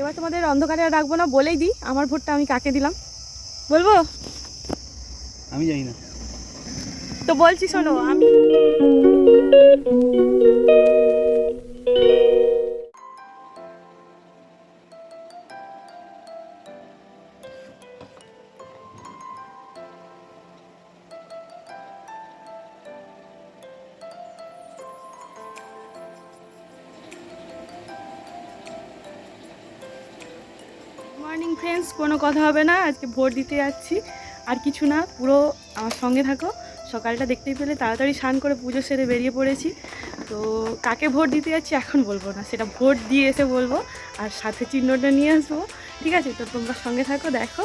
এবার তোমাদের অন্ধকারে আর রাখব না বলেই দিই আমার ভোটটা আমি কাকে দিলাম। বলব? আমি জানি না। তো বলছি শোনো আমি মর্নিং ফ্রেন্ডস, কোনো কথা হবে না। আজকে ভোট দিতে যাচ্ছি। আর কিছু না, পুরো আমার সঙ্গে থাকো। সকালটা দেখতেই পেলে, তাড়াতাড়ি স্নান করে পুজো সেরে বেরিয়ে পড়েছি। তো কাকে ভোট দিতে যাচ্ছি এখন বলব না, সেটা ভোট দিয়ে এসে বলব। আর সাথে চিহ্নটা নিয়ে আসব। ঠিক আছে? তো তোমরা সঙ্গে থাকো, দেখো।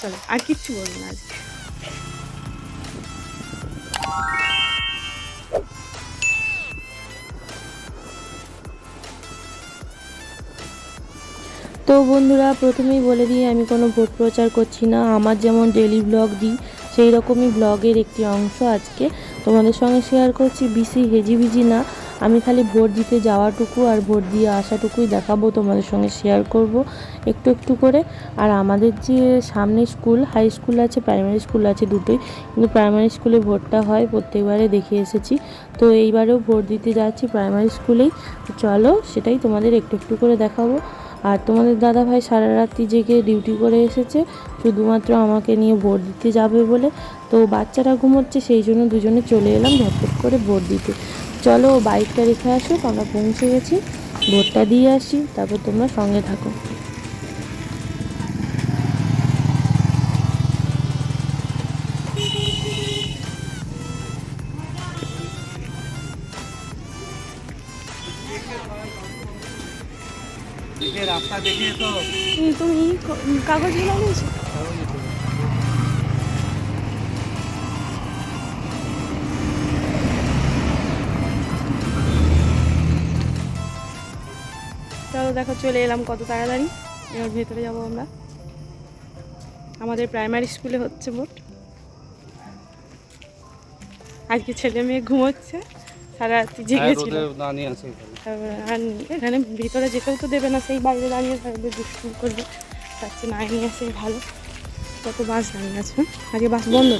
চলো, আর কিচ্ছু বলব না আজকে। তো বন্ধুরা, প্রথমেই বলে দিই, আমি কোনো ভোট প্রচার করছি না। আমার যেমন ডেলি ব্লগ দিই, সেই রকমই ব্লগের একটি অংশ আজকে। তোমাদের সঙ্গে শেয়ার করছি, বেশি হেজিবিজি না। আমি খালি ভোট দিতে যাওয়াটুকু আর ভোট দিয়ে আসাটুকুই দেখাবো, তোমাদের সঙ্গে শেয়ার করব একটু একটু করে। আর আমাদের যে সামনে স্কুল হাই স্কুল আছে প্রাইমারি স্কুল আছে দুটোই, কিন্তু প্রাইমারি স্কুলে ভোটটা হয়, প্রত্যেকবারে দেখে এসেছি। তো এইবারেও ভোট দিতে যাচ্ছি প্রাইমারি স্কুলেই চলো, সেটাই তোমাদের একটু একটু করে দেখাবো। আর তোমাদের দাদা ভাই সারা রাত্রি জেগে ডিউটি করে এসেছে, শুধুমাত্র আমাকে নিয়ে ভোট দিতে যাবে বলে। তো বাচ্চারা ঘুমোচ্ছে, সেই জন্য দুজনে চলে এলাম ঝটপট করে ভোট দিতে। চলো বাইকটা রেখে আসুক আমরা পৌঁছে গেছি। ভোটটা দিয়ে আসি, তারপর তোমরা সঙ্গে থাকো। দেখে তুমি ক- কাগজগুলো নিয়েছো চলো দেখো, চলে এলাম কত তাড়াতাড়ি। এবার ভেতরে যাব আমরা। আমাদের প্রাইমারি স্কুলে হচ্ছে ভোট আজকে ছেলে মেয়ে ঘুমোচ্ছে। সারা রাত্রি জেগেছিল দাঁড়িয়ে আছে আর এখানে ভিতরে যেতেও তো দেবে না সেই বাইরে দাঁড়িয়ে থাকবে দুষ্টু করবে। তার চেয়ে নাই নিয়ে আসে ভালো। কত বাস দাঁড়িয়ে আছে হ্যাঁ? আজকে বাস বন্ধ।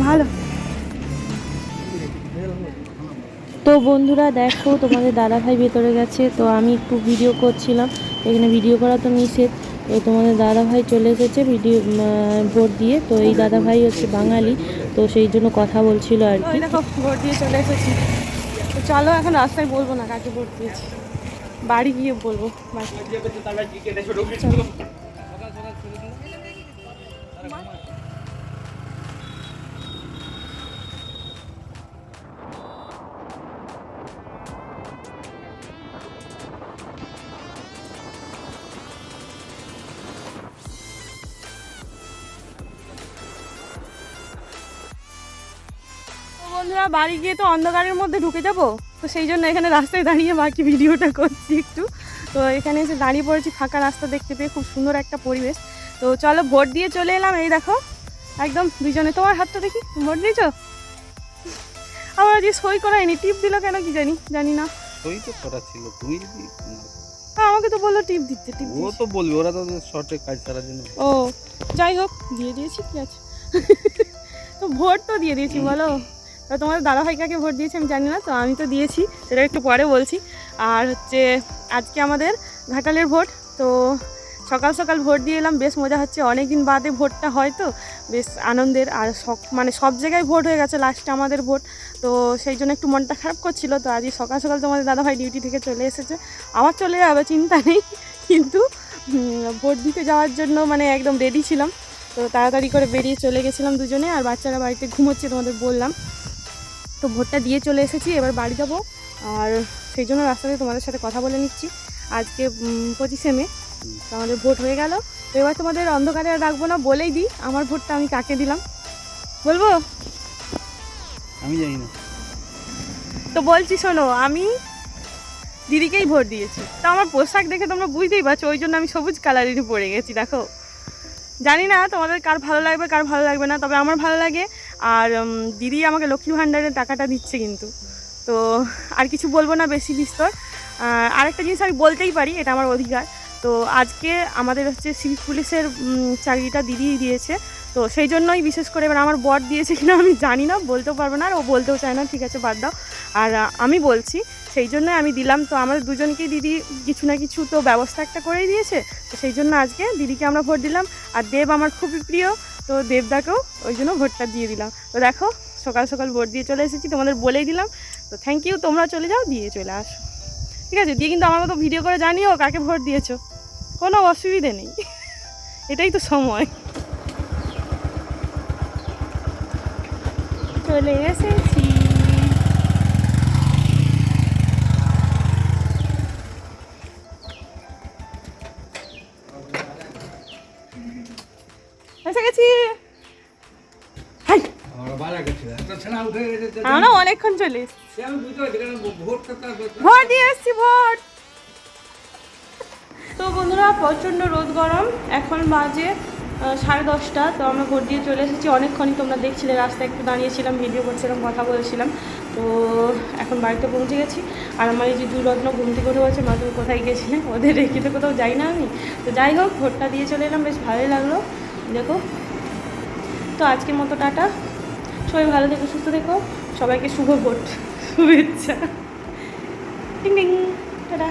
ভালো। তো বন্ধুরা দেখো তোমাদের দাদা ভাই ভেতরে গেছে তো আমি একটু ভিডিও করছিলাম। এখানে ভিডিও করা তো নিষেধ। তো তোমাদের দাদা ভাই চলে এসেছে ভিডিও ভোট দিয়ে। তো এই দাদা ভাই হচ্ছে বাঙালি তো সেই জন্য কথা বলছিল আর কি। দেখো ভোট দিয়ে চলে এসেছি। তো চলো এখন রাস্তায় বলব না কাকে ভোট দিয়েছি। বাড়ি গিয়ে বলব। বাড়ি চলো। বন্ধুরা বাড়ি গিয়ে তো অন্ধকারের মধ্যে ঢুকে যাব। তো সেই জন্য এখানে রাস্তায় দাঁড়িয়ে বাকি ভিডিওটা করছি একটু। তো এখানে এসে দাঁড়িয়ে পড়েছি ফাঁকা রাস্তা দেখতে পেয়ে খুব সুন্দর একটা পরিবেশ। তো চলো ভোট দিয়ে চলে এলাম। এই দেখো একদম দুজনে। তোমার হাতটা দেখি ভোট দিয়েছ? আমার আজকে সই করায়নি টিপ দিল কেন কি জানি জানি না। ওই তো করা ছিল তুমি হ্যাঁ, আমাকে তো বলল টিপ দিতে টিপ ও তো বলবে ওরা তো শর্টে কাজ সারার জন্য ও যাই হোক দিয়ে দিয়েছি কি আছে। তো ভোট তো দিয়ে দিয়েছি বলো। তা তোমার দাদা ভাই কাকে ভোট দিয়েছি, আমি জানি না, তো আমি তো দিয়েছি, সেটা একটু পরে বলছি। আর হচ্ছে আজকে আমাদের ঘাটালের ভোট, তো সকাল সকাল ভোট দিয়ে এলাম, বেশ মজা হচ্ছে। অনেক দিন বাদে ভোটটা হয় তো, বেশ আনন্দের। আর সব মানে সব জায়গায় ভোট হয়ে গেছে লাস্টে আমাদের ভোট। তো সেই জন্য একটু মনটা খারাপ করছিল, তো আজকে সকাল সকাল তোমাদের দাদাভাই ডিউটি থেকে চলে এসেছে। আমার চলে যাবে, চিন্তা নেই। কিন্তু ভোট দিতে যাওয়ার জন্য মানে একদম রেডি ছিলাম। তো তাড়াতাড়ি করে বেরিয়ে চলে গেছিলাম দুজনে, আর বাচ্চারা বাড়িতে ঘুমোচ্ছে তোমাদের বললাম। তো ভোটটা দিয়ে চলে এসেছি এবার বাড়ি যাব। আর সেই জন্য রাস্তাতে তোমাদের সাথে কথা বলে নিচ্ছি। আজকে পঁচিশে মে তো আমাদের ভোট হয়ে গেল। তো এবার তোমাদের অন্ধকারে আর রাখব না বলেই দিই আমার ভোটটা আমি কাকে দিলাম। বলব? আমি জানি না। তো বলছি শোনো আমি দিদিকেই ভোট দিয়েছি। তা আমার পোশাক দেখে তোমরা বুঝতেই পারছ ওই জন্য আমি সবুজ কালারেরই পরে গেছি দেখো। জানি না তোমাদের কার ভালো লাগবে কার ভালো লাগবে না তবে আমার ভালো লাগে আর দিদি আমাকে লক্ষ্মী ভাণ্ডারের টাকাটা দিচ্ছে কিন্তু। তো আর কিছু বলব না, বেশি বিস্তর। আর আরেকটা জিনিস আমি বলতেই পারি, এটা আমার অধিকার। তো আজকে আমাদের হচ্ছে সিভিক পুলিশের চাকরিটা দিদি দিয়েছে। তো সেই জন্যই বিশেষ করে এবার আমার বর দিয়েছে কিনা আমি জানি না, বলতেও পারব না আর ও বলতেও চায় না, ঠিক আছে, বাদ দাও। আর আমি বলছি, সেই জন্য আমি দিলাম, তো আমাদের দুজনকেই দিদি কিছু না কিছু তো ব্যবস্থা একটা করেই দিয়েছে। তো সেই জন্য আজকে দিদিকে আমরা ভোট দিলাম। আর দেব আমার খুবই প্রিয় তো দেবদাকেও ওই জন্য ভোটটা দিয়ে দিলাম। তো দেখো, সকাল সকাল ভোট দিয়ে চলে এসেছি, তোমাদের বলেই দিলাম। তো থ্যাংক ইউ তোমরা চলে যাও, দিয়ে চলে আসো। ঠিক আছে? দিয়ে কিন্তু আমার মতো ভিডিও করে জানিও কাকে ভোট দিয়েছ। কোনো অসুবিধে নেই। এটাই তো সময়। চলে এসেছি। এসে গেছি। হাই। আমরা অনেকক্ষণ চলে ভোট দিয়ে এসছি ভোট। তো বন্ধুরা প্রচণ্ড রোদ গরম এখন বাজে সাড়ে দশটা তো আমরা ভোট দিয়ে চলে এসেছি। অনেকক্ষণই তোমরা দেখছিলে রাস্তায় একটু দাঁড়িয়েছিলাম ভিডিও করছিলাম কথা বলছিলাম। তো এখন বাড়িতে পৌঁছে গেছি। আর আমার এই যে দুরত্ন ঘুম থেকে উঠে বলছে মা তুমি কোথায় গেছিলে? ওদের রেখে তো কোথাও যাই না আমি। তো যাই হোক ভোটটা দিয়ে চলে এলাম বেশ ভালোই লাগল। দেখো। তো আজকের মতো টাটা। সবাই ভালো থেকো, সুস্থ থেকো। সবাইকে শুভ ভোট, শুভেচ্ছা। টিং টিং। টাটা।